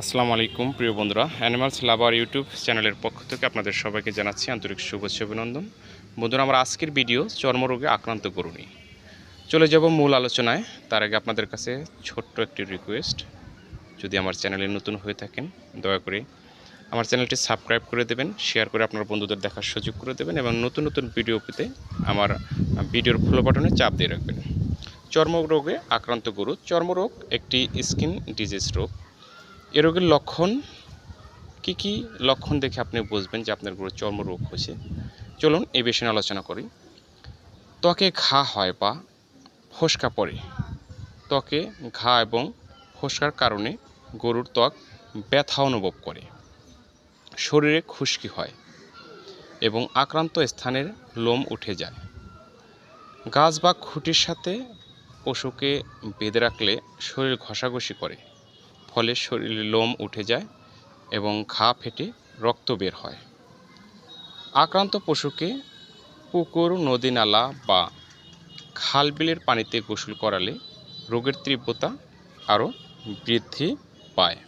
আসসালামু আলাইকুম, প্রিয় বন্ধুরা। অ্যানিমালস লাভার ইউটিউব চ্যানেলের পক্ষ থেকে আপনাদের সবাইকে জানাচ্ছি আন্তরিক শুভেচ্ছা অভিনন্দন বন্ধুরা, আমার আজকের ভিডিও চর্মরোগে আক্রান্ত করুনি চলে যাব মূল আলোচনায়। তার আগে আপনাদের কাছে ছোট্ট একটি রিকোয়েস্ট যদি আমার চ্যানেলে নতুন হয়ে থাকেন, দয়া করে আমার চ্যানেলটি সাবস্ক্রাইব করে দেবেন শেয়ার করে আপনার বন্ধুদের দেখার সুযোগ করে দেবেন এবং নতুন নতুন ভিডিও পেতে আমার ভিডিওর ফলো বাটনে চাপ দিয়ে রাখবেন। চর্মরোগে আক্রান্ত গরু, চর্মরোগ একটি স্কিন ডিজিজ রোগ। এ রোগের লক্ষণ কি কি লক্ষণ দেখে আপনি বুঝবেন যে আপনার গরুর চর্মরোগ হয়েছে? চলুন এই বিষয়ে আলোচনা করি। ত্বকে ঘা হয় বা ফোসকা পড়ে। ত্বকে ঘা এবং ফোসকার কারণে গরুর ত্বক ব্যথা অনুভব করে। শরীরে খুশকি হয় এবং আক্রান্ত স্থানের লোম উঠে যায়। গাছ বা খুঁটির সাথে পশুকে বেঁধে রাখলে শরীর ঘষাঘষি করে। ফলে শরীরে লোম উঠে যায় এবং ঘা ফেটে রক্ত বের হয়। আক্রান্ত পশুকে পুকুর, নদী নালা বা খাল বিলের পানিতে গোসল করালে রোগের তীব্রতা আরও বৃদ্ধি পায়।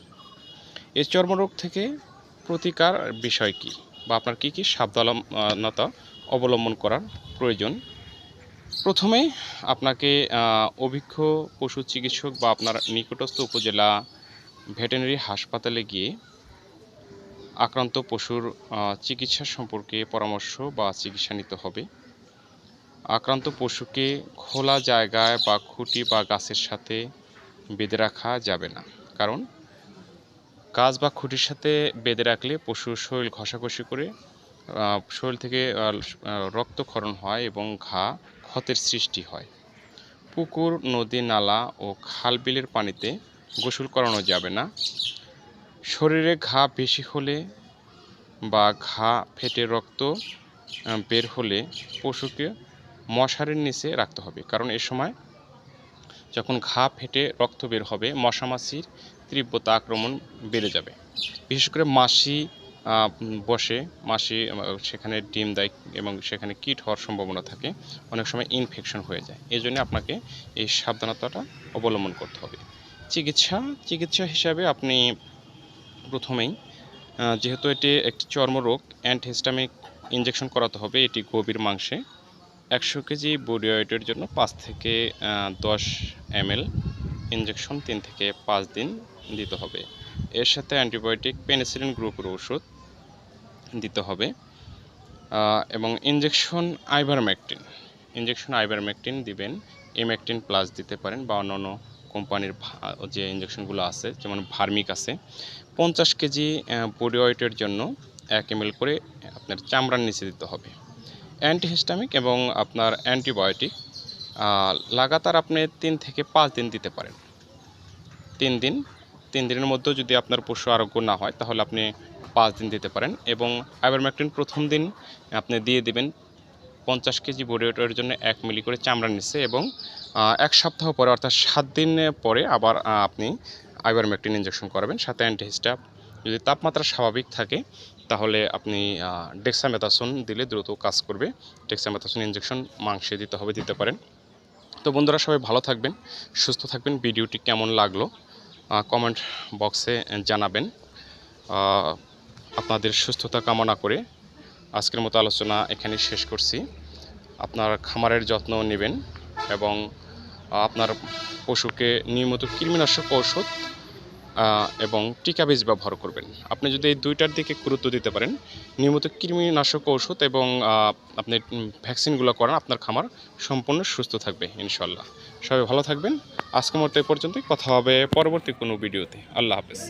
এই চর্মরোগ থেকে প্রতিকার বিষয় কী বা আপনার কী কী সাবধানতা অবলম্বন করার প্রয়োজন? প্রথমে আপনাকে অভিজ্ঞ পশু চিকিৎসক বা আপনার নিকটস্থ উপজেলা ভেটেরিনারি হাসপাতালে গিয়ে আক্রান্ত পশুর চিকিৎসা সম্পর্কে পরামর্শ বা চিকিৎসা নিতে হবে। আক্রান্ত পশুকে খোলা জায়গায় বা খুঁটি বা গাছের সাথে বেঁধে রাখা যাবে না। কারণ গাছ বা খুঁটির সাথে বেঁধে রাখলে পশুর শরীর ঘষাঘষি করে শরীর থেকে রক্তক্ষরণ হয় এবং ঘা ক্ষতের সৃষ্টি হয়। পুকুর, নদী, নালা ও খাল বিলের পানিতে গোসল করানো যাবে না। শরীরে ঘা বেশি হলে বা ঘা ফেটে রক্ত বের হলে পশুকে মশারির নিচে রাখতে হবে। কারণ এ সময় যখন ঘা ফেটে রক্ত বের হবে, মশামাছির তীব্রতা আক্রমণ বেড়ে যাবে। বিশেষ করে মাসি বসে, মাসি সেখানে ডিম দেয় এবং সেখানে কীট হওয়ার সম্ভাবনা থাকে, অনেক সময় ইনফেকশন হয়ে যায়। এই জন্য আপনাকে এই সাবধানতাটা অবলম্বন করতে হবে। চিকিৎসা চিকিৎসা হিসাবে আপনি প্রথমেই যেহেতু এটি একটি চর্মরোগ অ্যান্টিহিস্টামিক ইনজেকশন করাতে হবে এটি গভীর মাংসে। একশো কেজি বডি ওয়েটের জন্য পাঁচ থেকে দশ এমএল ইনজেকশন তিন থেকে পাঁচ দিন দিতে হবে। এর সাথে অ্যান্টিবায়োটিক পেনিসিলিন গ্রুপের ওষুধ দিতে হবে। এবং ইনজেকশন আইভারম্যাকটিন ইনজেকশন আইভারম্যাকটিন দিবেন এম্যাকটিন প্লাস দিতে পারেন বা অন্যান্য কোম্পানির যে ইঞ্জেকশনগুলো আছে, যেমন ভার্মিক আছে, পঞ্চাশ কেজি বডি ওয়েটের জন্য এক এম করে আপনার চামড়ার নিচে দিতে হবে। অ্যান্টিহিস্টামিক এবং আপনার অ্যান্টিবায়োটিক লাগাতার আপনি তিন থেকে পাঁচ দিন দিতে পারেন। তিন দিন, তিন দিনের মধ্যেও যদি আপনার পশু আরোগ্য না হয়, তাহলে আপনি পাঁচ দিন দিতে পারেন এবং আইভারম্যাকটিন প্রথম দিন আপনি দিয়ে দিবেন পঞ্চাশ কেজি বডি ওয়েটের জন্য এক মিলি করে চামড়া নিচে এবং এক সপ্তাহ পরে অর্থাৎ সাত দিন পরে আবার আপনি আইভারম্যাকটিন ইনজেকশন করাবেন। সাথে অ্যান্টিহিস্টাপ যদি তাপমাত্রা স্বাভাবিক থাকে, তাহলে আপনি ডেক্সামেথাসন দিলে দ্রুত কাজ করবে। ডেক্সামেথাসন ইঞ্জেকশন মাংসে দিতে হবে, দিতে পারেন। তো বন্ধুরা, সবাই ভালো থাকবেন, সুস্থ থাকবেন। ভিডিওটি কেমন লাগল কমেন্ট বক্সে জানাবেন। আপনাদের সুস্থতা কামনা করে আজকের মতো আলোচনা এখানে শেষ করছি। আপনার খামারের যত্ন নেবেন এবং আপনার পশুকে নিয়মিত কৃমিনাশক ঔষধ এবং টিকা বীজ ব্যবহার করবেন। আপনি যদি এই দুইটার দিকে গুরুত্ব দিতে পারেন, নিয়মিত কৃমিনাশক ঔষধ এবং আপনি ভ্যাকসিনগুলো করান, আপনার খামার সম্পূর্ণ সুস্থ থাকবে ইনশাল্লাহ সবাই ভালো থাকবেন। আজকের মতো এ পর্যন্তই। কথা হবে পরবর্তী কোনো ভিডিওতে। আল্লাহ হাফেজ।